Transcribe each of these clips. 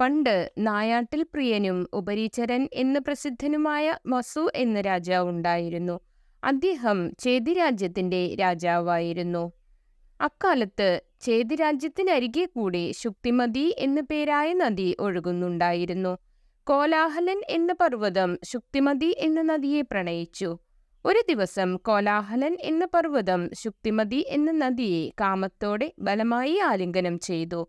പണ്ട് നായാട്ടിൽ പ്രിയനും ഉപരീചരൻ എന്ന് പ്രസിദ്ധനുമായ മസു എന്ന രാജാവ് ഉണ്ടായിരുന്നു. അദ്ദേഹം ചേതി രാജ്യത്തിന്റെ രാജാവായിരുന്നു. അക്കാലത്ത് ചേതി രാജ്യത്തിനരികെ കൂടി ശുക്തിമതി എന്നു പേരായ നദി ഒഴുകുന്നുണ്ടായിരുന്നു. കോലാഹലൻ എന്ന പർവതം ശുക്തിമതി എന്ന നദിയെ പ്രണയിച്ചു. ഒരു ദിവസം കോലാഹലൻ എന്ന പർവതം ശുക്തിമതി എന്ന നദിയെ കാമത്തോടെ ബലമായി ആലിംഗനം ചെയ്തു.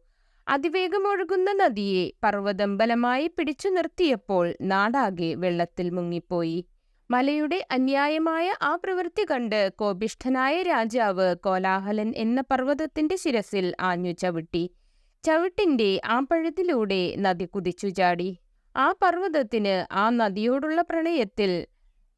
അതിവേഗം ഒഴുകുന്ന നദിയെ പർവതം ബലമായി പിടിച്ചു നിർത്തിയപ്പോൾ നാടാകെ വെള്ളത്തിൽ മുങ്ങിപ്പോയി. മലയുടെ അന്യായമായ ആ പ്രവൃത്തി കണ്ട് കോപിഷ്ഠനായ രാജാവ് കോലാഹലൻ എന്ന പർവതത്തിന്റെ ശിരസിൽ ആഞ്ഞു ചവിട്ടി. ചവിട്ടിന്റെ ആ പഴുതിലൂടെ നദി കുതിച്ചു ചാടി ആ പർവതത്തിന് ആ നദിയോടുള്ള പ്രണയത്തിൽ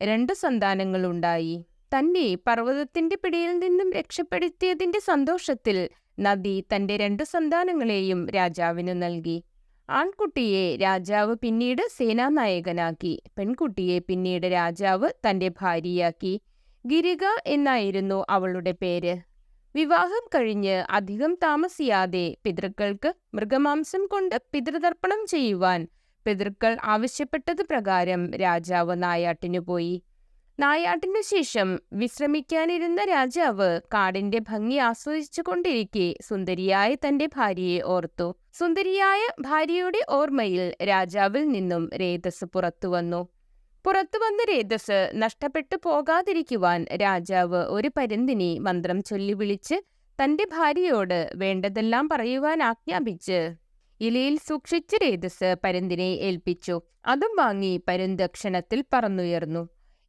രണ്ട് സന്താനങ്ങളുണ്ടായി. തന്നെ പർവതത്തിന്റെ പിടിയിൽ നിന്നും രക്ഷപ്പെടുത്തിയതിന്റെ സന്തോഷത്തിൽ നദി തന്റെ രണ്ട് സന്താനങ്ങളെയും രാജാവിനു നൽകി. ആൺകുട്ടിയെ രാജാവ് പിന്നീട് സേനാനായകനാക്കി. പെൺകുട്ടിയെ പിന്നീട് രാജാവ് തന്റെ ഭാര്യയാക്കി. ഗിരിക എന്നായിരുന്നു അവളുടെ പേര്. വിവാഹം കഴിഞ്ഞ് അധികം താമസിയാതെ പിതൃക്കൾക്ക് മൃഗമാംസം കൊണ്ട് പിതൃതർപ്പണം ചെയ്യുവാൻ പിതൃക്കൾ ആവശ്യപ്പെട്ടത് പ്രകാരം രാജാവ് നായാട്ടിനു പോയി. നായാട്ടിനു ശേഷം വിശ്രമിക്കാനിരുന്ന രാജാവ് കാടിന്റെ ഭംഗി ആസ്വദിച്ചു കൊണ്ടിരിക്കെ സുന്ദരിയായ തന്റെ ഭാര്യയെ ഓർത്തു. സുന്ദരിയായ ഭാര്യയുടെ ഓർമ്മയിൽ രാജാവിൽ നിന്നും രേതസ് പുറത്തുവന്നു പുറത്തു വന്ന രേതസ് നഷ്ടപ്പെട്ടു പോകാതിരിക്കുവാൻ രാജാവ് ഒരു പരുന്തിനെ മന്ത്രം ചൊല്ലി വിളിച്ച് തന്റെ ഭാര്യയോട് വേണ്ടതെല്ലാം പറയുവാൻ ആജ്ഞാപിച്ച് ഇലയിൽ സൂക്ഷിച്ച രേതസ് പരുന്തിനെ ഏൽപ്പിച്ചു. അതും വാങ്ങി പരുന്ത് ക്ഷണത്തിൽ പറന്നുയർന്നു.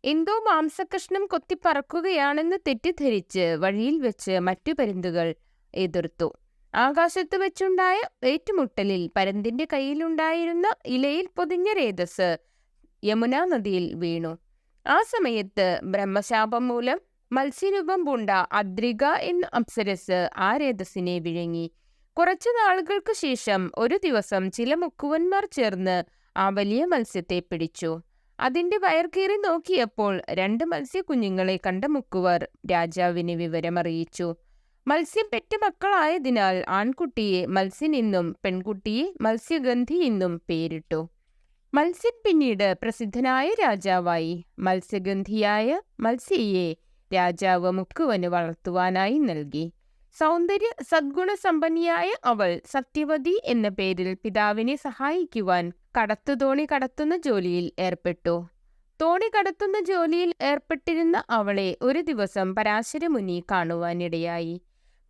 എന്തോ മാംസകഷ്ണം കൊത്തിപ്പറക്കുകയാണെന്ന് തെറ്റിദ്ധരിച്ച് വഴിയിൽ വെച്ച് മറ്റു പരുന്തുകൾ എതിർത്തു. ആകാശത്ത് വെച്ചുണ്ടായ ഏറ്റുമുട്ടലിൽ പരന്തിന്റെ കയ്യിലുണ്ടായിരുന്ന ഇലയിൽ പൊതിഞ്ഞ രേതസ് യമുനാ നദിയിൽ വീണു. ആ സമയത്ത് ബ്രഹ്മശാപം മൂലം മത്സ്യരൂപം പൂണ്ട അദ്രിക എന്ന അപ്സരസ് ആ രേതസിനെ വിഴുങ്ങി. കുറച്ചു നാളുകൾക്ക് ശേഷം ഒരു ദിവസം ചില മുക്കുവന്മാർ ചേർന്ന് ആ വലിയ മത്സ്യത്തെ പിടിച്ചു. അതിന്റെ വയർകീറി നോക്കിയപ്പോൾ രണ്ട് മത്സ്യക്കുഞ്ഞുങ്ങളെ കണ്ട മുക്കുവർ രാജാവിന് വിവരമറിയിച്ചു. മത്സ്യം പെറ്റ മക്കളായതിനാൽ ആൺകുട്ടിയെ മത്സ്യനെന്നും പെൺകുട്ടിയെ മത്സ്യഗന്ധി എന്നും പേരിട്ടു. മത്സ്യൻ പിന്നീട് പ്രസിദ്ധനായ രാജാവായി. മത്സ്യഗന്ധിയായ മത്സ്യയെ രാജാവ് മുക്കുവന് വളർത്തുവാനായി നൽകി. സൗന്ദര്യ സദ്ഗുണസമ്പന്നിയായ അവൾ സത്യവതി എന്ന പേരിൽ പിതാവിനെ സഹായിക്കുവാൻ കടത്തുതോണി കടത്തുന്ന ജോലിയിൽ ഏർപ്പെട്ടു. തോണി കടത്തുന്ന ജോലിയിൽ ഏർപ്പെട്ടിരുന്ന അവളെ ഒരു ദിവസം പരാശരമുനി കാണുവാനിടയായി.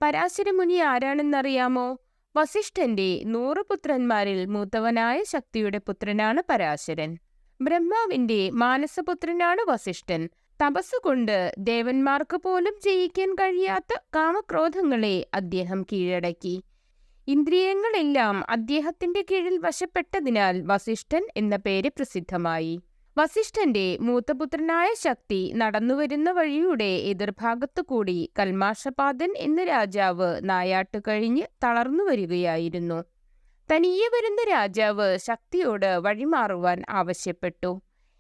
പരാശരമുനി ആരാണെന്നറിയാമോ? വസിഷ്ഠന്റെ നൂറ് പുത്രന്മാരിൽ മൂത്തവനായ ശക്തിയുടെ പുത്രനാണ് പരാശരൻ. ബ്രഹ്മാവിന്റെ മാനസപുത്രനാണ് വസിഷ്ഠൻ. തപസ്സുകൊണ്ട് ദേവന്മാർക്ക് പോലും ജയിക്കാൻ കഴിയാത്ത കാമക്രോധങ്ങളെ അദ്ദേഹം കീഴടക്കി. ഇന്ദ്രിയങ്ങളെല്ലാം അദ്ദേഹത്തിന്റെ കീഴിൽ വശപ്പെട്ടതിനാൽ വസിഷ്ഠൻ എന്ന പേര് പ്രസിദ്ധമായി. വസിഷ്ഠന്റെ മൂത്തപുത്രനായ ശക്തി നടന്നുവരുന്ന വഴിയുടെ എതിർഭാഗത്തുകൂടി കൽമാഷപാദൻ എന്ന രാജാവ് നായാട്ട് കഴിഞ്ഞ് തളർന്നു വരികയായിരുന്നു. തനിയെ വരുന്ന രാജാവ് ശക്തിയോട് വഴിമാറുവാൻ ആവശ്യപ്പെട്ടു.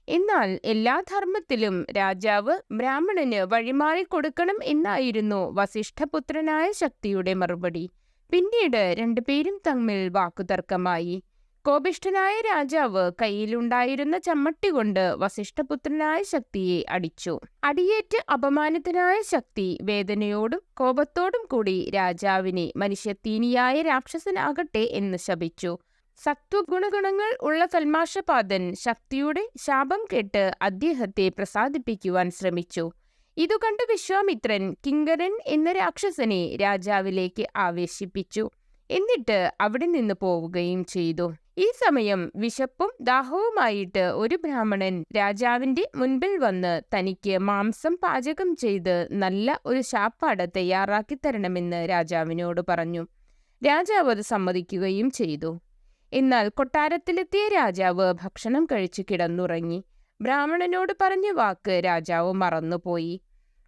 എന്നാൽ എല്ലാ ധർമ്മത്തിലും രാജാവ് ബ്രാഹ്മണന് വഴിമാറി കൊടുക്കണം എന്നായിരുന്നു വസിഷ്ഠപുത്രനായ ശക്തിയുടെ മറുപടി. പിന്നീട് രണ്ടുപേരും തമ്മിൽ വാക്കുതർക്കമായി. കോപിഷ്ഠനായ രാജാവ് കയ്യിലുണ്ടായിരുന്ന ചമ്മട്ടി കൊണ്ട് വസിഷ്ഠപുത്രനായ ശക്തിയെ അടിച്ചു. അടിയേറ്റ് അപമാനത്തിനായ ശക്തി വേദനയോടും കോപത്തോടും കൂടി രാജാവിനെ മനുഷ്യത്തീനിയായ രാക്ഷസനാകട്ടെ എന്ന് ശപിച്ചു. സത്വഗുണഗുണങ്ങൾ ഉള്ള കൽമാഷപാദൻ ശക്തിയുടെ ശാപം കേട്ട് അദ്ദേഹത്തെ പ്രസാദിപ്പിക്കുവാൻ ശ്രമിച്ചു. ഇതു കണ്ട് വിശ്വാമിത്രൻ കിങ്കരൻ എന്ന രാക്ഷസനെ രാജാവിലേക്ക് ആവേശിപ്പിച്ചു. എന്നിട്ട് അവിടെ നിന്ന് പോവുകയും ചെയ്തു. ഈ സമയം വിശപ്പും ദാഹവുമായിട്ട് ഒരു ബ്രാഹ്മണൻ രാജാവിന്റെ മുൻപിൽ വന്ന് തനിക്ക് മാംസം പാചകം ചെയ്ത് നല്ല ഒരു ശാപ്പാട് തയ്യാറാക്കി തരണമെന്ന് രാജാവിനോട് പറഞ്ഞു. രാജാവ് അത് സമ്മതിക്കുകയും ചെയ്തു. എന്നാൽ കൊട്ടാരത്തിലെത്തിയ രാജാവ് ഭക്ഷണം കഴിച്ചു കിടന്നുറങ്ങി. ബ്രാഹ്മണനോട് പറഞ്ഞ വാക്ക് രാജാവ് മറന്നുപോയി.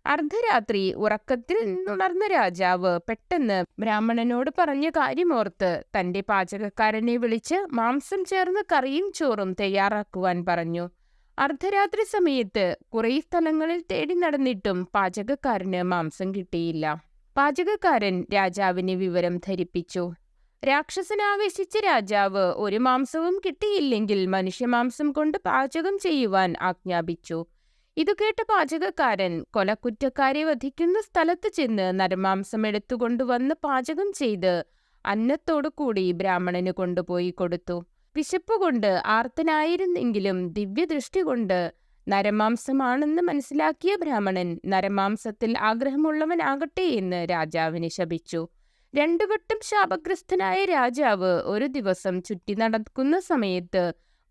അർദ്ധരാത്രി ഉറക്കത്തിൽ നിന്നുണർന്ന രാജാവ് പെട്ടെന്ന് ബ്രാഹ്മണനോട് പറഞ്ഞ കാര്യമോർത്ത് തന്റെ പാചകക്കാരനെ വിളിച്ച് മാംസം ചേർന്ന് കറിയും ചോറും തയ്യാറാക്കുവാൻ പറഞ്ഞു. അർദ്ധരാത്രി സമയത്ത് കുറെ സ്ഥലങ്ങളിൽ തേടി നടന്നിട്ടും പാചകക്കാരന് മാംസം കിട്ടിയില്ല. പാചകക്കാരൻ രാജാവിനെ വിവരം ധരിപ്പിച്ചു. രാക്ഷസനാവേശിച്ച രാജാവ് ഒരു മാംസവും കിട്ടിയില്ലെങ്കിൽ മനുഷ്യമാംസം കൊണ്ട് പാചകം ചെയ്യുവാൻ ആജ്ഞാപിച്ചു. ഇതു കേട്ട പാചകക്കാരൻ കൊലക്കുറ്റക്കാരെ വധിക്കുന്ന സ്ഥലത്ത് ചെന്ന് നരമാംസം എടുത്തുകൊണ്ടുവന്ന് പാചകം ചെയ്ത് അന്നത്തോടു കൂടി ബ്രാഹ്മണന് കൊണ്ടുപോയി കൊടുത്തു. വിശപ്പ് കൊണ്ട് ആർത്തനായിരുന്നെങ്കിലും ദിവ്യദൃഷ്ടി കൊണ്ട് നരമാംസമാണെന്ന് മനസ്സിലാക്കിയ ബ്രാഹ്മണൻ നരമാംസത്തിൽ ആഗ്രഹമുള്ളവനാകട്ടെ എന്ന് രാജാവിനെ ശപിച്ചു. രണ്ടു വട്ടം ശാപഗ്രസ്തനായ രാജാവ് ഒരു ദിവസം ചുറ്റി നടക്കുന്ന സമയത്ത്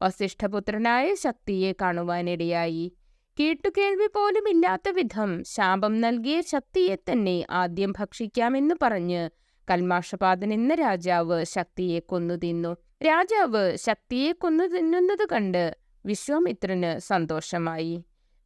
വസിഷ്ഠപുത്രനായ ശക്തിയെ കാണുവാനിടയായി. കേട്ടുകേൾവി പോലും ഇല്ലാത്ത വിധം ശാപം നൽകിയ ശക്തിയെ തന്നെ ആദ്യം ഭക്ഷിക്കാമെന്ന് പറഞ്ഞ് കൽമാഷപാതൻ എന്ന രാജാവ് ശക്തിയെ കൊന്നു തിന്നു രാജാവ് ശക്തിയെ കൊന്നു തിന്നുന്നത് കണ്ട് വിശ്വാമിത്രന് സന്തോഷമായി.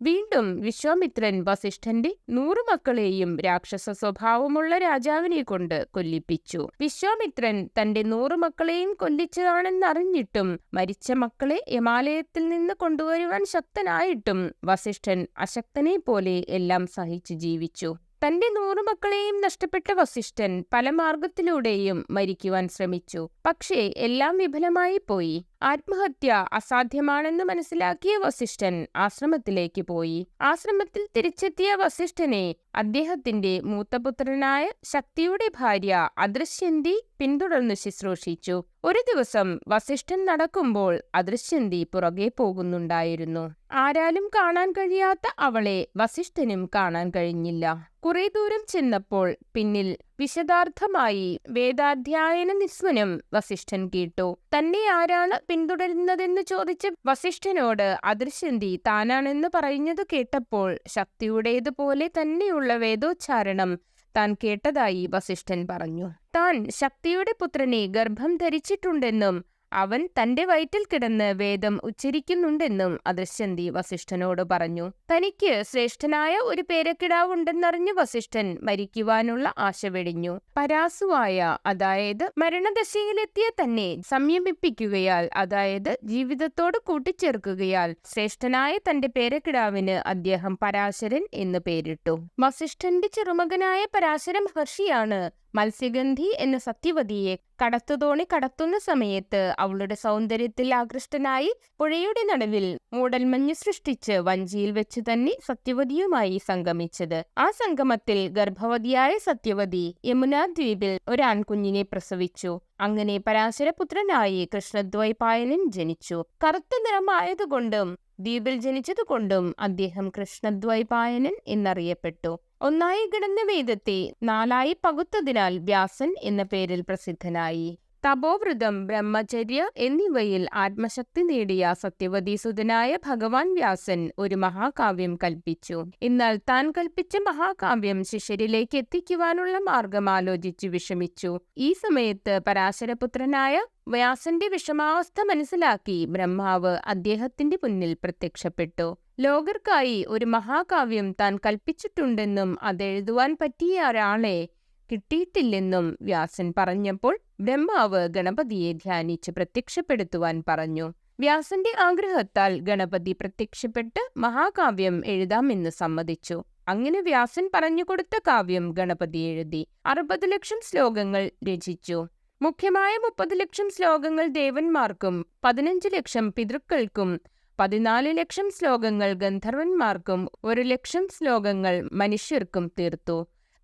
വീണ്ടും വിശ്വാമിത്രൻ വസിഷ്ഠന്റെ നൂറു മക്കളെയും രാക്ഷസ സ്വഭാവമുള്ള രാജാവിനെ കൊണ്ട് കൊല്ലിപ്പിച്ചു. വിശ്വാമിത്രൻ തന്റെ നൂറു മക്കളെയും കൊല്ലിച്ചതാണെന്നറിഞ്ഞിട്ടും മരിച്ച മക്കളെ ഹിമാലയത്തിൽ നിന്ന് കൊണ്ടുവരുവാൻ ശക്തനായിട്ടും വസിഷ്ഠൻ അശക്തനെ പോലെ എല്ലാം സഹിച്ചു ജീവിച്ചു. തന്റെ നൂറു മക്കളെയും നഷ്ടപ്പെട്ട വസിഷ്ഠൻ പല മാർഗത്തിലൂടെയും മരിക്കുവാൻ ശ്രമിച്ചു. പക്ഷേ എല്ലാം വിഫലമായി പോയി ആത്മഹത്യ അസാധ്യമാണെന്ന് മനസ്സിലാക്കിയ വസിഷ്ഠൻ ആശ്രമത്തിലേക്ക് പോയി. ആശ്രമത്തിൽ തിരിച്ചെത്തിയ വസിഷ്ഠനെ അദ്ദേഹത്തിന്റെ മൂത്തപുത്രനായ ശക്തിയുടെ ഭാര്യ അദൃശ്യന്തി പിന്തുടർന്ന് ശുശ്രൂഷിച്ചു. ഒരു ദിവസം വസിഷ്ഠൻ നടക്കുമ്പോൾ അദൃശ്യന്തി പുറകെ പോകുന്നുണ്ടായിരുന്നു. ആരാലും കാണാൻ കഴിയാത്ത അവളെ വസിഷ്ഠനും കാണാൻ കഴിഞ്ഞില്ല. കുറെ ദൂരം ചെന്നപ്പോൾ പിന്നിൽ വിശദാർത്ഥമായി വേദാധ്യായന നിസ്വനം വസിഷ്ഠൻ കേട്ടു. തന്നെ ആരാണ് പിന്തുടരുന്നതെന്ന് ചോദിച്ച വസിഷ്ഠനോട് അദൃശ്യന്തി താനാണെന്ന് പറയുന്നത് കേട്ടപ്പോൾ ശക്തിയുടേതുപോലെ തന്നെയുള്ള വേദോച്ചാരണം താൻ കേട്ടതായി വസിഷ്ഠൻ പറഞ്ഞു. താൻ ശക്തിയുടെ പുത്രനെ ഗർഭം ധരിച്ചിട്ടുണ്ടെന്നും അവൻ തന്റെ വയറ്റിൽ കിടന്ന് വേദം ഉച്ചരിക്കുന്നുണ്ടെന്നും അദൃശ്യന്തി വസിഷ്ഠനോട് പറഞ്ഞു. തനിക്ക് ശ്രേഷ്ഠനായ ഒരു പേരക്കിടാവുണ്ടെന്നറിഞ്ഞു വസിഷ്ഠൻ മരിക്കുവാനുള്ള ആശ വെടിഞ്ഞു. പരാസുവായ അതായത് മരണദശയിലെത്തിയ തന്നെ സംയമിപ്പിക്കുകയാൽ അതായത് ജീവിതത്തോട് കൂട്ടിച്ചേർക്കുകയാൽ ശ്രേഷ്ഠനായ തന്റെ പേരക്കിടാവിന് അദ്ദേഹം പരാശരൻ എന്ന് പേരിട്ടു. വസിഷ്ഠന്റെ ചെറുമകനായ പരാശരം മഹർഷിയാണ് മത്സ്യഗന്ധി എന്ന സത്യവതിയെ കടത്തുതോണി കടത്തുന്ന സമയത്ത് അവളുടെ സൗന്ദര്യത്തിൽ ആകൃഷ്ടനായി പുഴയുടെ നടുവിൽ മൂടൽമഞ്ഞ് സൃഷ്ടിച്ച് വഞ്ചിയിൽ വെച്ച് തന്നെ സത്യവതിയുമായി സംഗമിച്ചത്. ആ സംഗമത്തിൽ ഗർഭവതിയായ സത്യവതി യമുനാ ദ്വീപിൽ ഒരാൺകുഞ്ഞിനെ പ്രസവിച്ചു. അങ്ങനെ പരാശരപുത്രനായി കൃഷ്ണദ്വൈപായനൻ ജനിച്ചു. കറുത്ത നിറമായതുകൊണ്ടും ദ്വീപിൽ ജനിച്ചതുകൊണ്ടും അദ്ദേഹം കൃഷ്ണദ്വൈപായനൻ എന്നറിയപ്പെട്ടു. ഒന്നായി കിടന്ന വേദത്തെ നാലായി പകുത്തതിനാൽ വ്യാസൻ എന്ന പേരിൽ പ്രസിദ്ധനായി. തപോവ്രതം ബ്രഹ്മചര്യ എന്നിവയിൽ ആത്മശക്തി നേടിയ സത്യവതീസുതനായ ഭഗവാൻ വ്യാസൻ ഒരു മഹാകാവ്യം കൽപ്പിച്ചു. എന്നാൽ താൻ കൽപ്പിച്ച മഹാകാവ്യം ശിഷ്യരിലേക്ക് എത്തിക്കുവാനുള്ള മാർഗം ആലോചിച്ച് വിഷമിച്ചു. ഈ സമയത്ത് പരാശരപുത്രനായ വ്യാസന്റെ വിഷമാവസ്ഥ മനസ്സിലാക്കി ബ്രഹ്മാവ് അദ്ദേഹത്തിന്റെ മുന്നിൽ പ്രത്യക്ഷപ്പെട്ടു. ലോകർക്കായി ഒരു മഹാകാവ്യം താൻ കൽപ്പിച്ചിട്ടുണ്ടെന്നും അതെഴുതുവാൻ പറ്റിയ ഒരാളെ കിട്ടിയിട്ടില്ലെന്നും വ്യാസൻ പറഞ്ഞപ്പോൾ ബ്രഹ്മാവ് ഗണപതിയെ ധ്യാനിച്ച് പ്രത്യക്ഷപ്പെടുത്തുവാൻ പറഞ്ഞു. വ്യാസന്റെ ആഗ്രഹത്താൽ ഗണപതി പ്രത്യക്ഷപ്പെട്ട് മഹാകാവ്യം എഴുതാമെന്ന് സമ്മതിച്ചു. അങ്ങനെ വ്യാസൻ പറഞ്ഞുകൊടുത്ത കാവ്യം ഗണപതി എഴുതി. അറുപത് ലക്ഷം ശ്ലോകങ്ങൾ രചിച്ചു. മുഖ്യമായ മുപ്പത് ലക്ഷം ശ്ലോകങ്ങൾ ദേവന്മാർക്കും പതിനഞ്ച് ലക്ഷം പിതൃക്കൾക്കും പതിനാല് ലക്ഷം ശ്ലോകങ്ങൾ ഗന്ധർവന്മാർക്കും ഒരു ലക്ഷം ശ്ലോകങ്ങൾ മനുഷ്യർക്കും തീർത്തു.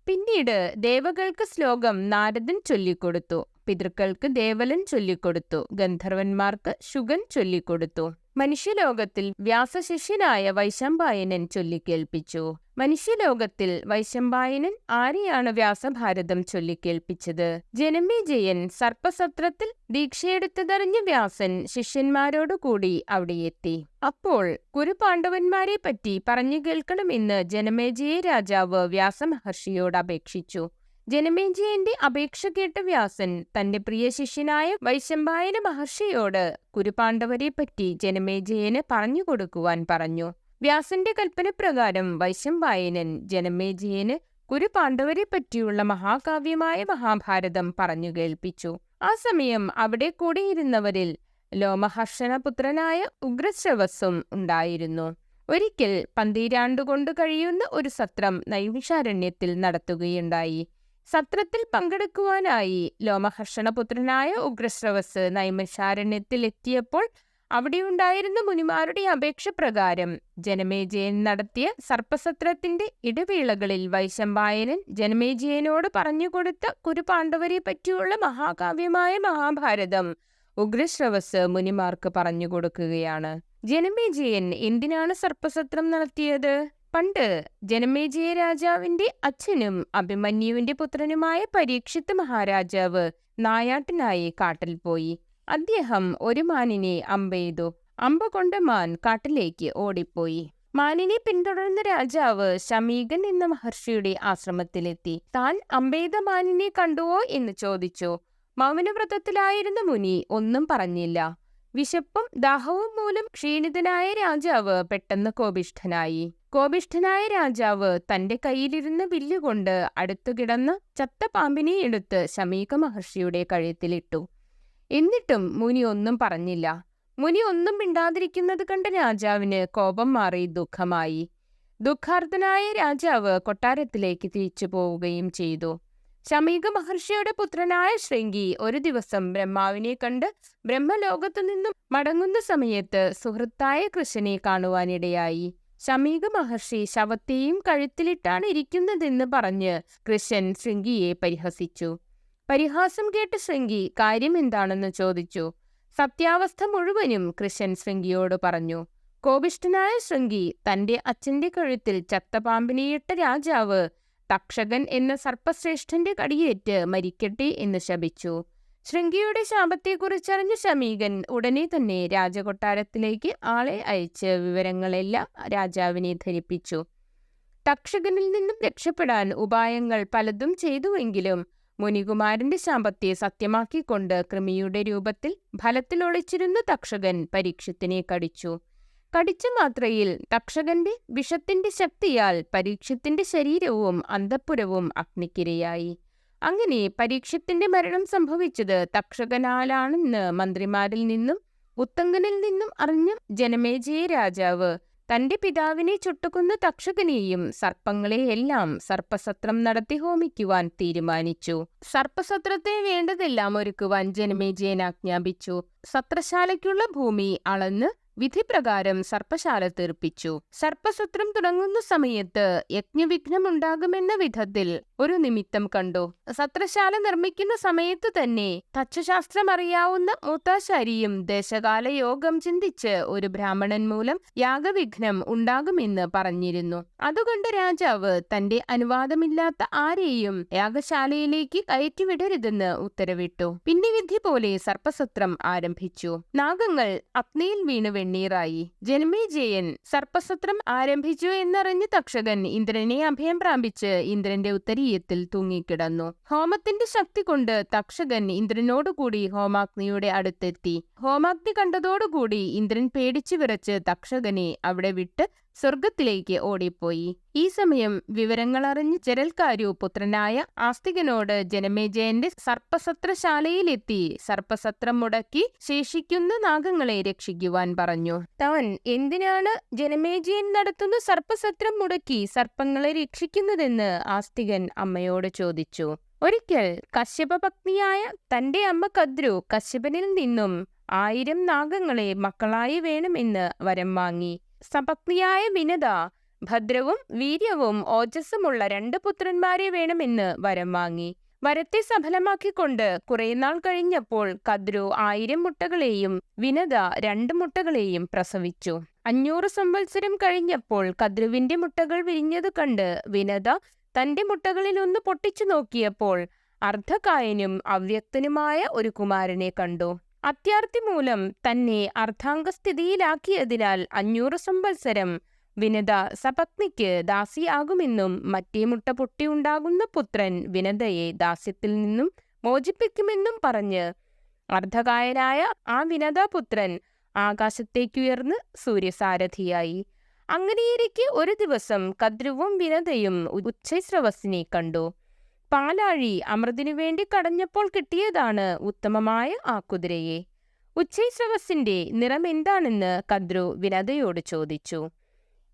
പിന്നീട് ദേവകൾക്ക് ശ്ലോകം നാരദൻ ചൊല്ലിക്കൊടുത്തു പിതൃക്കൾക്ക് ദേവലൻ ചൊല്ലിക്കൊടുത്തു. ഗന്ധർവന്മാർക്ക് ശുഗൻ ചൊല്ലിക്കൊടുത്തു. മനുഷ്യലോകത്തിൽ വ്യാസശിഷ്യനായ വൈശംപായനൻ ചൊല്ലിക്കേൽപ്പിച്ചു. മനുഷ്യലോകത്തിൽ വൈശംപായനൻ ആരെയാണ് വ്യാസഭാരതം ചൊല്ലിക്കേൽപ്പിച്ചത്? ജനമേജയൻ സർപ്പസത്രത്തിൽ ദീക്ഷയെടുത്തതറിഞ്ഞ വ്യാസൻ ശിഷ്യന്മാരോടുകൂടി അവിടെയെത്തി അപ്പോൾ കുരുപാണ്ഡവന്മാരെ പറ്റി പറഞ്ഞു കേൾക്കണമെന്ന് ജനമേജയ രാജാവ് വ്യാസമഹർഷിയോട് അപേക്ഷിച്ചു. ജനമേജയന്റെ അപേക്ഷ കേട്ട വ്യാസൻ തന്റെ പ്രിയ ശിഷ്യനായ വൈശമ്പായന മഹർഷിയോട് കുരുപാണ്ഡവരെ പറ്റി ജനമേജയന് പറഞ്ഞു കൊടുക്കുവാൻ പറഞ്ഞു. വ്യാസന്റെ കൽപ്പനപ്രകാരം വൈശമ്പായനൻ ജനമേജയന് കുരുപാണ്ഡവരെ പറ്റിയുള്ള മഹാകാവ്യമായ മഹാഭാരതം പറഞ്ഞു കേൾപ്പിച്ചു. ആ സമയം അവിടെ കൂടിയിരുന്നവരിൽ ലോമഹർഷണപുത്രനായ ഉഗ്രശ്രവസ്സും ഉണ്ടായിരുന്നു. ഒരിക്കൽ പന്തീരാണ്ടുകൊണ്ട് കഴിയുന്ന ഒരു സത്രം നൈവിഷാരണ്യത്തിൽ നടത്തുകയുണ്ടായി. സത്രത്തിൽ പങ്കെടുക്കുവാനായി ലോമഹർഷണപുത്രനായ ഉഗ്രശ്രവസ് നൈമശാരണ്യത്തിലെത്തിയപ്പോൾ അവിടെയുണ്ടായിരുന്ന മുനിമാരുടെ അപേക്ഷ പ്രകാരം ജനമേജയൻ നടത്തിയ സർപ്പസത്രത്തിന്റെ ഇടവേളകളിൽ വൈശമ്പായനൻ ജനമേജയനോട് പറഞ്ഞുകൊടുത്ത കുരുപാണ്ഡവരെ പറ്റിയുള്ള മഹാകാവ്യമായ മഹാഭാരതം ഉഗ്രശ്രവസ് മുനിമാർക്ക് പറഞ്ഞു കൊടുക്കുകയാണ് ജനമേജയൻ എന്തിനാണ് സർപ്പസത്രം നടത്തിയത്? പണ്ട് ജനമേജയ രാജാവിന്റെ അച്ഛനും അഭിമന്യുവിന്റെ പുത്രനുമായ പരീക്ഷിത് മഹാരാജാവ് നായാട്ടിനായി കാട്ടിൽ പോയി. അദ്ദേഹം ഒരു മാനിനെ അമ്പെയ്തു അമ്പ കൊണ്ട് മാൻ കാട്ടിലേക്ക് ഓടിപ്പോയി. മാനിനെ പിന്തുടർന്ന രാജാവ് ശമീകൻ എന്ന മഹർഷിയുടെ ആശ്രമത്തിലെത്തി. താൻ അമ്പെയ്ത മാനിനെ കണ്ടുവോ? എന്ന് ചോദിച്ചു. മൗനവ്രതത്തിലായിരുന്ന മുനി ഒന്നും പറഞ്ഞില്ല. വിശപ്പും ദാഹവും മൂലം ക്ഷീണിതനായ രാജാവ് പെട്ടെന്ന് കോപിഷ്ഠനായി. കോപിഷ്ഠനായ രാജാവ് തന്റെ കയ്യിലിരുന്ന വില്ലുകൊണ്ട് അടുത്തു കിടന്ന ചത്ത പാമ്പിനെ എടുത്ത് ശമീക മഹർഷിയുടെ കഴുത്തിലിട്ടു. എന്നിട്ടും മുനി ഒന്നും പറഞ്ഞില്ല. മുനി ഒന്നും മിണ്ടാതിരിക്കുന്നത് കണ്ട രാജാവിന് കോപം മാറി ദുഃഖമായി. ദുഃഖാർത്ഥനായ രാജാവ് കൊട്ടാരത്തിലേക്ക് തിരിച്ചു പോവുകയും ചെയ്തു. ശമീക മഹർഷിയുടെ പുത്രനായ ശൃംഗി ഒരു ദിവസം ബ്രഹ്മാവിനെ കണ്ട് ബ്രഹ്മലോകത്തു നിന്നും മടങ്ങുന്ന സമയത്ത് സുഹൃത്തായ കൃഷ്ണനെ കാണുവാനിടയായി. ശമീക മഹർഷി ശവത്തെയും കഴുത്തിലിട്ടാണ് ഇരിക്കുന്നതെന്ന് പറഞ്ഞ് കൃഷ്ണൻ ശൃംഗിയെ പരിഹസിച്ചു. പരിഹാസം കേട്ട് ശൃംഗി കാര്യം എന്താണെന്ന് ചോദിച്ചു. സത്യാവസ്ഥ മുഴുവനും കൃഷ്ണൻ ശൃംഗിയോട് പറഞ്ഞു. കോപിഷ്ഠനായ ശൃംഗി തന്റെ അച്ഛന്റെ കഴുത്തിൽ ചത്തപാമ്പിനെയിട്ട രാജാവ് തക്ഷകൻ എന്ന സർപ്പശ്രേഷ്ഠന്റെ കടിയേറ്റ് മരിക്കട്ടെ എന്ന് ശപിച്ചു. ശൃംഗിയുടെ ശാപത്തെക്കുറിച്ചറിഞ്ഞ ശമീകൻ ഉടനെ തന്നെ രാജകൊട്ടാരത്തിലേക്ക് ആളെ അയച്ച് വിവരങ്ങളെല്ലാം രാജാവിനെ ധരിപ്പിച്ചു. തക്ഷകനിൽ നിന്നും രക്ഷപ്പെടാൻ ഉപായങ്ങൾ പലതും ചെയ്തുവെങ്കിലും മുനികുമാരന്റെ ശാപത്തെ സത്യമാക്കിക്കൊണ്ട് കൃമിയുടെ രൂപത്തിൽ ഫലത്തിൽ ഒളിച്ചിരുന്ന തക്ഷകൻ പരീക്ഷത്തിനെ കടിച്ചു. കടിച്ച മാത്രയിൽ തക്ഷകന്റെ വിഷത്തിന്റെ ശക്തിയാൽ പരീക്ഷത്തിന്റെ ശരീരവും അന്തപ്പുരവും അഗ്നിക്കിരയായി. അങ്ങനെ പരീക്ഷത്തിന്റെ മരണം സംഭവിച്ചത് തക്ഷകനാലാണെന്ന് മന്ത്രിമാരിൽ നിന്നും ഉത്തങ്കനിൽ നിന്നും അറിഞ്ഞ ജനമേജയ രാജാവ് തന്റെ പിതാവിനെ ചുട്ടുകൊന്ന തക്ഷകനെയും സർപ്പങ്ങളെയെല്ലാം സർപ്പസത്രം നടത്തി ഹോമിക്കുവാൻ തീരുമാനിച്ചു. സർപ്പസത്രത്തെ വേണ്ടതെല്ലാം ഒരുക്കുവാൻ ജനമേജയൻ ആജ്ഞാപിച്ചു. സത്രശാലയ്ക്കുള്ള ഭൂമി അളന്ന് വിധിപ്രകാരം സർപ്പശാല തീർപ്പിച്ചു. സർപ്പസൂത്രം തുടങ്ങുന്ന സമയത്ത് യജ്ഞവിഘ്നമുണ്ടാകുമെന്ന വിധത്തിൽ ഒരു നിമിത്തം കണ്ടു. സത്രശാല നിർമ്മിക്കുന്ന സമയത്ത് തന്നെ തച്ചുശാസ്ത്രം അറിയാവുന്ന മൂത്താശാരിയും ദേശകാല യോഗം ചിന്തിച്ച് ഒരു ബ്രാഹ്മണൻ മൂലം യാഗവിഘ്നം ഉണ്ടാകുമെന്ന് പറഞ്ഞിരുന്നു. അതുകൊണ്ട് രാജാവ് തന്റെ അനുവാദമില്ലാത്ത ആരെയും യാഗശാലയിലേക്ക് കയറ്റിവിടരുതെന്ന് ഉത്തരവിട്ടു. പിന്നെ വിധി പോലെ സർപ്പസത്രം ആരംഭിച്ചു. നാഗങ്ങൾ അഗ്നിയിൽ വീണ് വെണ്ണീറായി. ജന്മേജയൻ സർപ്പസത്രം ആരംഭിച്ചു എന്നറിഞ്ഞ് തക്ഷകൻ ഇന്ദ്രനെ അഭയം പ്രാപിച്ച് ഇന്ദ്രന്റെ ഉത്തരീയത്തിൽ തൂങ്ങിക്കിടന്നു. ഹോമത്തിന്റെ ശക്തി കൊണ്ട് തക്ഷകൻ ഇന്ദ്രനോടുകൂടി ഹോമാഗ്നിയുടെ അടുത്തെത്തി. ഹോമാഗ്നി കണ്ടതോടുകൂടി ഇന്ദ്രൻ പേടിച്ചു വിറച്ച് തക്ഷകനെ അവിടെ വിട്ട് സ്വർഗത്തിലേക്ക് ഓടിപ്പോയി. ഈ സമയം വിവരങ്ങൾ അറിഞ്ഞ് ജരൽക്കാരു പുത്രനായ ആസ്തികനോട് ജനമേജയന്റെ സർപ്പസത്രശാലയിലെത്തി. സർപ്പസത്രം മുടക്കി ശേഷിക്കുന്ന നാഗങ്ങളെ രക്ഷിക്കുവാൻ പറഞ്ഞു. താൻ എന്തിനാണ് ജനമേജയൻ നടത്തുന്ന സർപ്പസത്രം മുടക്കി സർപ്പങ്ങളെ രക്ഷിക്കുന്നതെന്ന് ആസ്തികൻ അമ്മയോട് ചോദിച്ചു. ഒരിക്കൽ കശ്യപ പത്നിയായ തന്റെ അമ്മ കദ്രു കശ്യപനിൽ നിന്നും ആയിരം നാഗങ്ങളെ മക്കളായി വേണമെന്ന് വരം വാങ്ങി. സപത്നിയായ വിനത. ഭദ്രവും വീര്യവും ഓജസ്സുമുള്ള രണ്ട് പുത്രന്മാരെ വേണമെന്ന് വരം വാങ്ങി. വരത്തെ സഫലമാക്കിക്കൊണ്ട് കുറേനാൾ കഴിഞ്ഞപ്പോൾ കദ്രു ആയിരം മുട്ടകളെയും വിനത രണ്ട് മുട്ടകളെയും പ്രസവിച്ചു. അഞ്ഞൂറ് സംവത്സരം കഴിഞ്ഞപ്പോൾ കദ്രുവിന്റെ മുട്ടകൾ വിരിഞ്ഞത് കണ്ട് വിനത തന്റെ മുട്ടകളിൽ ഒന്ന് പൊട്ടിച്ചു നോക്കിയപ്പോൾ അർദ്ധകായനും അവ്യക്തനുമായ ഒരു കുമാരനെ കണ്ടു. അത്യാർത്തി മൂലം തന്നെ അർദ്ധാംഗസ്ഥിതിയിലാക്കിയതിനാൽ അഞ്ഞൂറ് സംവത്സരം വിനത സപത്നിക്ക് ദാസിയാകുമെന്നും മറ്റേ മുട്ട പൊട്ടിയുണ്ടാകുന്ന പുത്രൻ വിനതയെ ദാസ്യത്തിൽ നിന്നും മോചിപ്പിക്കുമെന്നും പറഞ്ഞ് അർദ്ധകായനായ ആ വിനതാപുത്രൻ ആകാശത്തേക്കുയർന്ന് സൂര്യസാരഥിയായി. അങ്ങനെയിരിക്കെ ഒരു ദിവസം കദ്രുവും വിനതയും ഉച്ചൈസ്രവസിനെ കണ്ടു. പാലാഴി അമൃതിനു വേണ്ടി കടഞ്ഞപ്പോൾ കിട്ടിയതാണ് ഉത്തമമായ ആ കുതിരയെ. ഉച്ചൈസ്രവസിന്റെ നിറം എന്താണെന്ന് കദ്രു വിനതയോട് ചോദിച്ചു.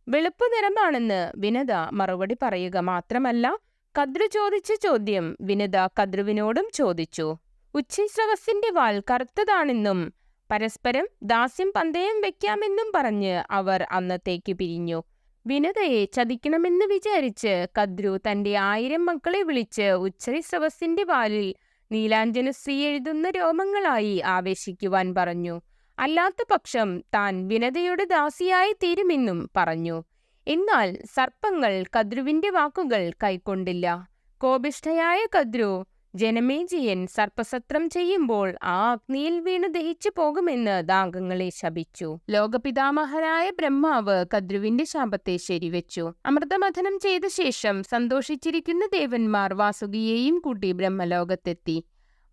വെളുപ്പ് നിറമാണെന്ന് വിനത മറുപടി പറയുക മാത്രമല്ല കദ്രു ചോദിച്ച ചോദ്യം വിനത കദ്രുവിനോടും ചോദിച്ചു. ഉച്ചൈശ്രവസിന്റെ വാൽ കറുത്തതാണെന്നും പരസ്പരം ദാസ്യം പന്തയം വെക്കാമെന്നും പറഞ്ഞ് അവർ അന്നത്തേക്ക് പിരിഞ്ഞു. വിനതയെ ചതിക്കണമെന്ന് വിചാരിച്ച് കദ്രു തന്റെ ആയിരം മക്കളെ വിളിച്ച് വാലിൽ നീലാഞ്ജന സ്ത്രീ എഴുതുന്ന രോമങ്ങളായി ആവേശിക്കുവാൻ പറഞ്ഞു. അല്ലാത്ത പക്ഷം താൻ വിനതയുടെ ദാസിയായി തീരുമെന്നും പറഞ്ഞു. എന്നാൽ സർപ്പങ്ങൾ കദ്രുവിന്റെ വാക്കുകൾ കൈക്കൊണ്ടില്ല. കോപിഷ്ഠയായ കദ്രു ജനമേജയൻ സർപ്പസത്രം ചെയ്യുമ്പോൾ ആ അഗ്നിയിൽ വീണ് ദഹിച്ചു പോകുമെന്ന് ദാഗങ്ങളെ ശപിച്ചു. ലോകപിതാമഹനായ ബ്രഹ്മാവ് കദ്രുവിന്റെ ശാപത്തെ ശരിവെച്ചു. അമൃതമഥനം ചെയ്ത ശേഷം സന്തോഷിച്ചിരിക്കുന്ന ദേവന്മാർ വാസുകിയെയും കൂട്ടി ബ്രഹ്മലോകത്തെത്തി.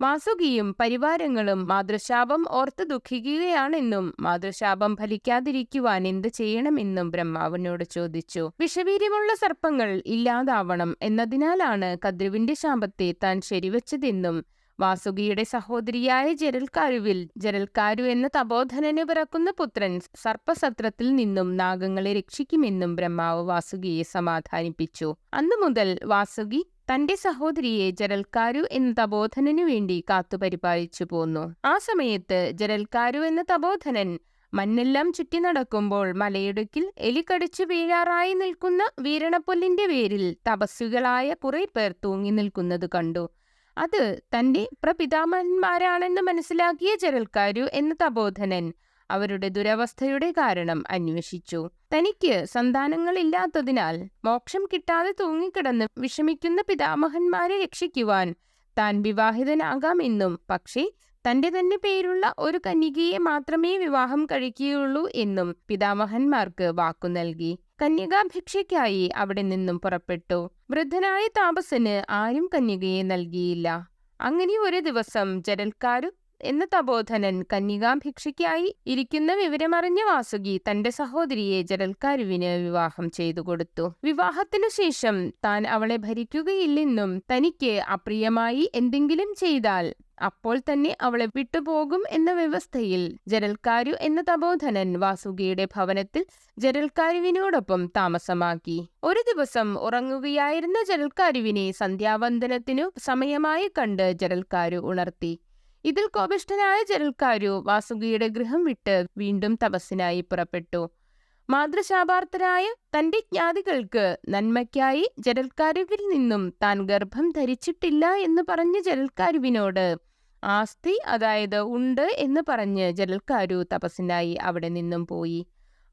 വാസുകിയും പരിവാരങ്ങളും മാതൃശാപം ഓർത്ത് ദുഃഖിക്കുകയാണെന്നും മാതൃശാപം ഫലിക്കാതിരിക്കുവാൻ എന്ത് ചെയ്യണമെന്നും ബ്രഹ്മാവിനോട് ചോദിച്ചു. വിഷവീര്യമുള്ള സർപ്പങ്ങൾ ഇല്ലാതാവണം എന്നതിനാലാണ് കദ്രുവിന്റെ ശാപത്തെ താൻ ശരിവച്ചതെന്നും വാസുകിയുടെ സഹോദരിയായ ജരൽക്കാരുവിൽ ജരൽക്കാരു എന്ന തപോധനന് പിറക്കുന്ന പുത്രൻ സർപ്പസത്രത്തിൽ നിന്നും നാഗങ്ങളെ രക്ഷിക്കുമെന്നും ബ്രഹ്മാവ് വാസുകിയെ സമാധാനിപ്പിച്ചു. അന്നു മുതൽ വാസുകി തന്റെ സഹോദരിയെ ജരൽക്കാരു എന്ന തബോധനു വേണ്ടി കാത്തുപരിപാലിച്ചു പോന്നു. ആ സമയത്ത് ജരൽക്കാരു എന്ന തപോധനൻ മണ്ണെല്ലാം ചുറ്റി നടക്കുമ്പോൾ മലയിടുക്കിൽ എലിക്കടിച്ചു വീഴാറായി നിൽക്കുന്ന വീരണപ്പൊല്ലിന്റെ പേരിൽ തപസ്വികളായ കുറെ പേർ തൂങ്ങി നിൽക്കുന്നത് കണ്ടു. അത് തന്റെ പ്രപിതാമന്മാരാണെന്ന് മനസ്സിലാക്കിയ ജരൽക്കാരു എന്ന തപോധനൻ അവരുടെ ദുരവസ്ഥയുടെ കാരണം അന്വേഷിച്ചു. തനിക്ക് സന്താനങ്ങളില്ലാത്തതിനാൽ മോക്ഷം കിട്ടാതെ തൂങ്ങിക്കിടന്ന് വിഷമിക്കുന്ന പിതാമഹന്മാരെ രക്ഷിക്കുവാൻ താൻ വിവാഹിതനാകാമെന്നും പക്ഷേ തന്റെ തന്നെ പേരുള്ള ഒരു കന്യകയെ മാത്രമേ വിവാഹം കഴിക്കുകയുള്ളൂ എന്നും പിതാമഹന്മാർക്ക് വാക്കു നൽകി. കന്യകാഭിക്ഷയ്ക്കായി അവിടെ നിന്നും പുറപ്പെട്ടു. വൃദ്ധനായ താപസന് ആരും കന്യകയെ നൽകിയില്ല. അങ്ങനെ ഒരു ദിവസം ജരൽക്കാരു എന്ന തപോധനൻ കന്യകാഭിക്ഷയ്ക്കായി ഇരിക്കുന്ന വിവരമറിഞ്ഞ വാസുകി തന്റെ സഹോദരിയെ ജരൽക്കാരുവിന് വിവാഹം ചെയ്തു കൊടുത്തു. വിവാഹത്തിനു ശേഷം താൻ അവളെ ഭരിക്കുകയില്ലെന്നും തനിക്ക് അപ്രിയമായി എന്തെങ്കിലും ചെയ്താൽ അപ്പോൾ തന്നെ അവളെ വിട്ടുപോകും എന്ന വ്യവസ്ഥയിൽ ജരൽക്കാരു എന്ന തപോധനൻ വാസുകിയുടെ ഭവനത്തിൽ ജരൽക്കാരുവിനോടൊപ്പം താമസമാക്കി. ഒരു ദിവസം ഉറങ്ങുകയായിരുന്ന ജരൽക്കാരുവിനെ സന്ധ്യാവന്ദനത്തിനു സമയമായി കണ്ട് ജരൽക്കാരു ഉണർത്തി. ഇതിൽ കോപിഷ്ഠനായ ജരൽക്കാരു വാസുകിയുടെ ഗൃഹം വിട്ട് വീണ്ടും തപസ്സിനായി പുറപ്പെട്ടു. മാതൃശാപാർത്ഥരായ തന്റെ ജ്ഞാതികൾക്ക് നന്മയ്ക്കായി ജരൽക്കാരുവിൽ നിന്നും താൻ ഗർഭം ധരിച്ചിട്ടില്ല എന്ന് പറഞ്ഞ ജരൽക്കാരുവിനോട് ആസ്തി അതായത് ഉണ്ട് എന്ന് പറഞ്ഞ് ജലൽക്കാരു തപസ്സിനായി അവിടെ നിന്നും പോയി.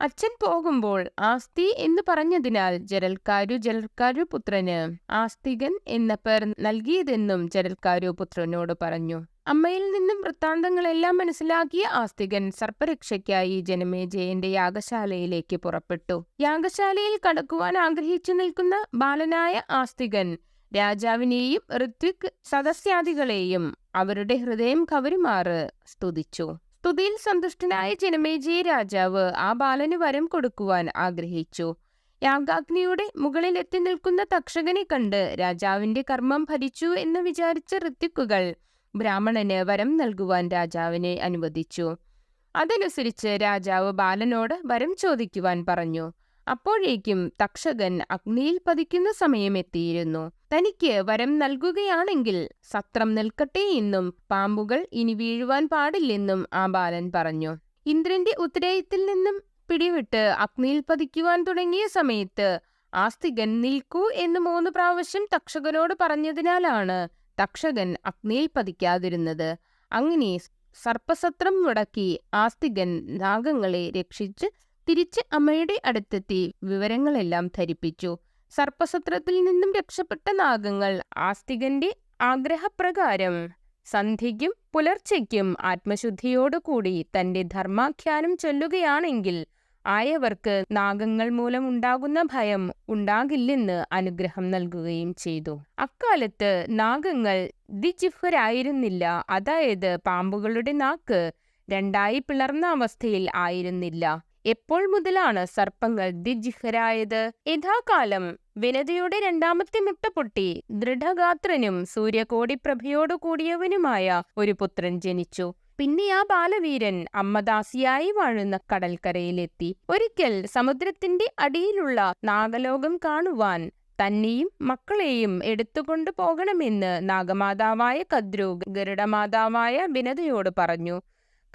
അച്ഛൻ പോകുമ്പോൾ ആസ്തി എന്ന് പറഞ്ഞതിനാൽ ജരൽക്കാരു ജലൽക്കാരു പുത്രന് ആസ്തികൻ എന്ന പേർ നൽകിയതെന്നും ജരൽക്കാരു പുത്രനോട് പറഞ്ഞു. അമ്മയിൽ നിന്നും വൃത്താന്തങ്ങളെല്ലാം മനസ്സിലാക്കിയ ആസ്തികൻ സർപ്പരക്ഷയ്ക്കായി ജനമേജയന്റെ യാഗശാലയിലേക്ക് പുറപ്പെട്ടു. യാഗശാലയിൽ കടക്കുവാൻ ആഗ്രഹിച്ചു നിൽക്കുന്ന ബാലനായ ആസ്തികൻ രാജാവിനെയും ഋത്വിക് സദസ്യാദികളെയും അവരുടെ ഹൃദയം കവരുമാറ് സ്തുതിച്ചു. സ്തുതിയിൽ സന്തുഷ്ടനായ ജനമേജയ രാജാവ് ആ ബാലന് വരം കൊടുക്കുവാൻ ആഗ്രഹിച്ചു. യാഗാഗ്നിയുടെ മുകളിൽ എത്തി നിൽക്കുന്ന തക്ഷകനെ കണ്ട് രാജാവിന്റെ കർമ്മം ഭരിച്ചു എന്ന് വിചാരിച്ച ഋത്വിക്കുകൾ ബ്രാഹ്മണന് വരം നൽകുവാൻ രാജാവിനെ അനുവദിച്ചു. അതനുസരിച്ച് രാജാവ് ബാലനോട് വരം ചോദിക്കുവാൻ പറഞ്ഞു. അപ്പോഴേക്കും തക്ഷകൻ അഗ്നിയിൽ പതിക്കുന്ന സമയമെത്തിയിരുന്നു തനിക്ക് വരം നൽകുകയാണെങ്കിൽ സത്രം നിൽക്കട്ടെ എന്നും പാമ്പുകൾ ഇനി വീഴുവാൻ പാടില്ലെന്നും ആ ബാലൻ പറഞ്ഞു. ഇന്ദ്രന്റെ ഉത്തരയത്തിൽ നിന്നും പിടിവിട്ട് അഗ്നിയിൽ പതിക്കുവാൻ തുടങ്ങിയ സമയത്ത് ആസ്തികൻ നിൽക്കൂ എന്ന് മൂന്ന് പ്രാവശ്യം തക്ഷകനോട് പറഞ്ഞതിനാലാണ് തക്ഷകൻ അഗ്നിയിൽ പതിക്കാതിരുന്നത്. അങ്ങനെ സർപ്പസത്രം മുടക്കി ആസ്തികൻ നാഗങ്ങളെ രക്ഷിച്ച് തിരിച്ച് അമ്മയുടെ അടുത്തെത്തി വിവരങ്ങളെല്ലാം ധരിപ്പിച്ചു. സർപ്പസത്രത്തിൽ നിന്നും രക്ഷപ്പെട്ട നാഗങ്ങൾ ആസ്തികന്റെ ആഗ്രഹപ്രകാരം സന്ധ്യയ്ക്കും പുലർച്ചയ്ക്കും ആത്മശുദ്ധിയോടുകൂടി തന്റെ ധർമാഖ്യാനം ചൊല്ലുകയാണെങ്കിൽ ആയവർക്ക് നാഗങ്ങൾ മൂലം ഉണ്ടാകുന്ന ഭയം ഉണ്ടാകില്ലെന്ന് അനുഗ്രഹം നൽകുകയും ചെയ്തു. അക്കാലത്ത് നാഗങ്ങൾ ദിജിഹ്വരായിരുന്നില്ല അതായത് പാമ്പുകളുടെ നാക്ക് രണ്ടായി പിളർന്ന അവസ്ഥയിൽ ആയിരുന്നില്ല. എപ്പോൾ മുതലാണ് സർപ്പങ്ങൾ ദിജിഹരായത്? യഥാകാലം വിനതയുടെ രണ്ടാമത്തെ മുട്ട ദൃഢഗാത്രനും സൂര്യകോടി പ്രഭയോടു കൂടിയവനുമായ ഒരു പുത്രൻ ജനിച്ചു. പിന്നെ ആ ബാലവീരൻ അമ്മദാസിയായി വാഴുന്ന കടൽക്കരയിലെത്തി. ഒരിക്കൽ സമുദ്രത്തിന്റെ അടിയിലുള്ള നാഗലോകം കാണുവാൻ തന്നെയും മക്കളെയും എടുത്തുകൊണ്ടു പോകണമെന്ന് നാഗമാതാവായ കദ്രു ഗരുഡമാതാവായ വിനതയോട് പറഞ്ഞു.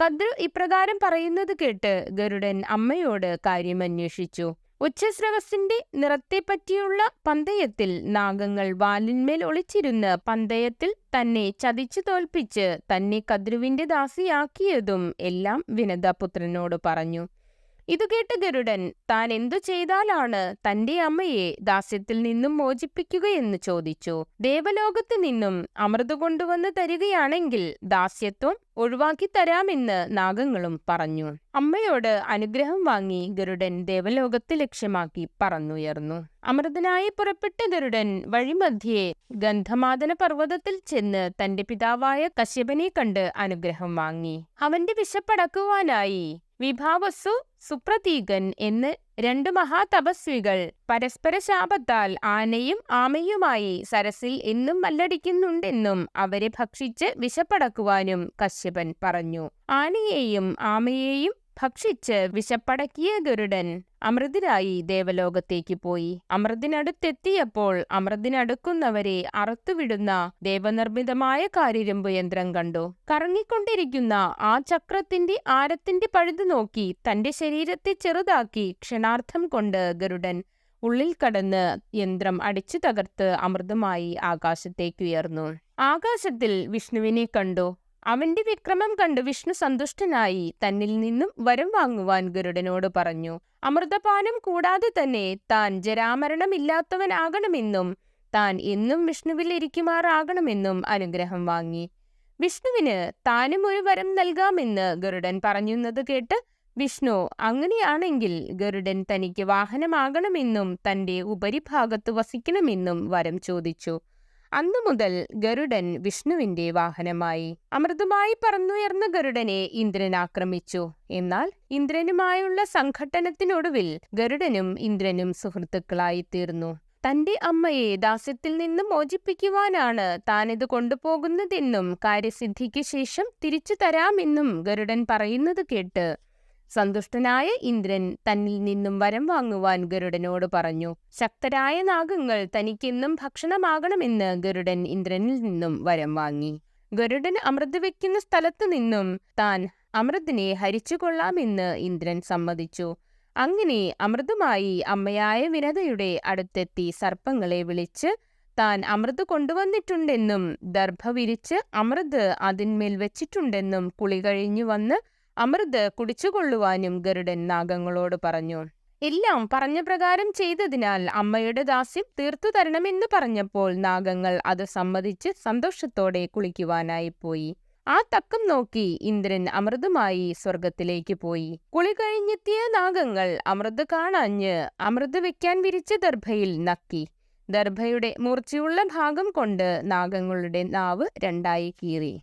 കദ്രു ഇപ്രകാരം പറയുന്നത് കേട്ട് ഗരുഡൻ അമ്മയോട് കാര്യം അന്വേഷിച്ചു. ഉച്ചസ്രവസിന്റെ നിറത്തെപ്പറ്റിയുള്ള പന്തയത്തിൽ നാഗങ്ങൾ വാലിന്മേൽ ഒളിച്ചിരുന്ന് പന്തയത്തിൽ തന്നെ ചതിച്ചു തോൽപ്പിച്ച് തന്നെ കദ്രുവിന്റെ ദാസിയാക്കിയതും എല്ലാം വിനതപുത്രനോട് പറഞ്ഞു. ഇതു കേട്ട ഗരുഡൻ താൻ എന്തു ചെയ്താലാണ് തന്റെ അമ്മയെ ദാസ്യത്തിൽ നിന്നും മോചിപ്പിക്കുകയെന്ന് ചോദിച്ചു. ദേവലോകത്ത് നിന്നും അമൃത് കൊണ്ടുവന്ന് തരികയാണെങ്കിൽ ദാസ്യത്വം ഒഴിവാക്കി തരാമെന്ന് നാഗങ്ങളും പറഞ്ഞു. അമ്മയോട് അനുഗ്രഹം വാങ്ങി ഗരുഡൻ ദേവലോകത്ത് ലക്ഷ്യമാക്കി പറന്നുയർന്നു. അമൃതനായി പുറപ്പെട്ട ഗരുഡൻ വഴിമധ്യേ ഗന്ധമാദന പർവതത്തിൽ ചെന്ന് തന്റെ പിതാവായ കശ്യപനെ കണ്ട് അനുഗ്രഹം വാങ്ങി. അവന്റെ വിശപ്പടക്കുവാനായി വിഭാവസ്സു സുപ്രതീകൻ എന്ന് രണ്ട് മഹാതപസ്വികൾ പരസ്പര ശാപത്താൽ ആനയും ആമയുമായി സരസിൽ എന്നും മല്ലടിക്കുന്നുണ്ടെന്നും അവരെ ഭക്ഷിച്ച് വിശപ്പടക്കുവാനും കശ്യപൻ പറഞ്ഞു. ആനയെയും ആമയെയും ഭക്ഷിച്ച് വിശപ്പടക്കിയ ഗരുഡൻ അമൃതിരായി ദേവലോകത്തേക്ക് പോയി. അമൃതിനടുത്തെത്തിയപ്പോൾ അമൃതിനടുക്കുന്നവരെ അറുത്തുവിടുന്ന ദേവനിർമ്മിതമായ കാര്യരമ്പ് യന്ത്രം കണ്ടു. കറങ്ങിക്കൊണ്ടിരിക്കുന്ന ആ ചക്രത്തിന്റെ ആരത്തിന്റെ പഴുതു നോക്കി തന്റെ ശരീരത്തെ ചെറുതാക്കി ക്ഷണാർത്ഥം കൊണ്ട് ഗരുഡൻ ഉള്ളിൽ കടന്ന് യന്ത്രം അടിച്ചു തകർത്ത് അമൃതമായി ആകാശത്തേക്കുയർന്നു ആകാശത്തിൽ വിഷ്ണുവിനെ കണ്ടു. അവന്റെ വിക്രമം കണ്ട് വിഷ്ണു സന്തുഷ്ടനായി തന്നിൽ നിന്നും വരം വാങ്ങുവാൻ ഗരുഡനോട് പറഞ്ഞു അമൃതപാനം കൂടാതെ തന്നെ താൻ ജരാമരണമില്ലാത്തവനാകണമെന്നും താൻ എന്നും വിഷ്ണുവിൽ ഇരിക്കുമാറാകണമെന്നും അനുഗ്രഹം വാങ്ങി. വിഷ്ണുവിന് താനും ഒരു വരം നൽകാമെന്ന് ഗരുഡൻ പറഞ്ഞുന്നത് കേട്ട് വിഷ്ണു അങ്ങനെയാണെങ്കിൽ ഗരുഡൻ തനിക്ക് വാഹനമാകണമെന്നും തന്റെ ഉപരിഭാഗത്ത് വസിക്കണമെന്നും വരം ചോദിച്ചു. അന്നു മുതൽ ഗരുഡൻ വിഷ്ണുവിന്റെ വാഹനമായി. അമൃതമായി പറന്നുയർന്ന ഗരുഡനെ ഇന്ദ്രൻ ആക്രമിച്ചു. എന്നാൽ ഇന്ദ്രനുമായുള്ള സംഘട്ടനത്തിനൊടുവിൽ ഗരുഡനും ഇന്ദ്രനും സുഹൃത്തുക്കളായി തീർന്നു. തന്റെ അമ്മയെ ദാസ്യത്തിൽ നിന്ന് മോചിപ്പിക്കുവാനാണ് താനിത് കൊണ്ടുപോകുന്നതെന്നും കാര്യസിദ്ധിക്ക് ശേഷം തിരിച്ചു തരാമെന്നും ഗരുഡൻ പറയുന്നത് കേട്ട് സന്തുഷ്ടനായ ഇന്ദ്രൻ തന്നിൽ നിന്നും വരം വാങ്ങുവാൻ ഗരുഡനോട് പറഞ്ഞു ശക്തരായ നാഗങ്ങൾ തനിക്കെന്നും ഭക്ഷണമാകണമെന്ന് ഗരുഡൻ ഇന്ദ്രനിൽ നിന്നും വരം വാങ്ങി. ഗരുഡൻ അമൃത് വയ്ക്കുന്ന സ്ഥലത്തു നിന്നും താൻ അമൃതിനെ ഹരിച്ചു കൊള്ളാമെന്ന് ഇന്ദ്രൻ സമ്മതിച്ചു. അങ്ങനെ അമൃതുമായി അമ്മയായ വിനതയുടെ അടുത്തെത്തി സർപ്പങ്ങളെ വിളിച്ച് താൻ അമൃത് കൊണ്ടുവന്നിട്ടുണ്ടെന്നും ദർഭ വിരിച്ച് അമൃത് അതിന്മേൽ വെച്ചിട്ടുണ്ടെന്നും കുളി കഴിഞ്ഞു വന്ന് അമൃത് കുടിച്ചുകൊള്ളുവാനും ഗരുഡൻ നാഗങ്ങളോട് പറഞ്ഞു എല്ലാം പറഞ്ഞ പ്രകാരം ചെയ്തതിനാൽ അമ്മയുടെ ദാസ്യം തീർത്തു തരണമെന്ന് പറഞ്ഞപ്പോൾ നാഗങ്ങൾ അത് സമ്മതിച്ച് സന്തോഷത്തോടെ കുളിക്കുവാനായി പോയി. ആ തക്കം നോക്കി ഇന്ദ്രൻ അമൃതുമായി സ്വർഗത്തിലേക്ക് പോയി. കുളി കഴിഞ്ഞെത്തിയ നാഗങ്ങൾ അമൃത് കാണാഞ്ഞ് അമൃത് വെക്കാൻ വിരിച്ച ദർഭയിൽ നക്കി. ദർഭയുടെ മൂർച്ചയുള്ള ഭാഗം കൊണ്ട് നാഗങ്ങളുടെ നാവ് രണ്ടായി കീറി.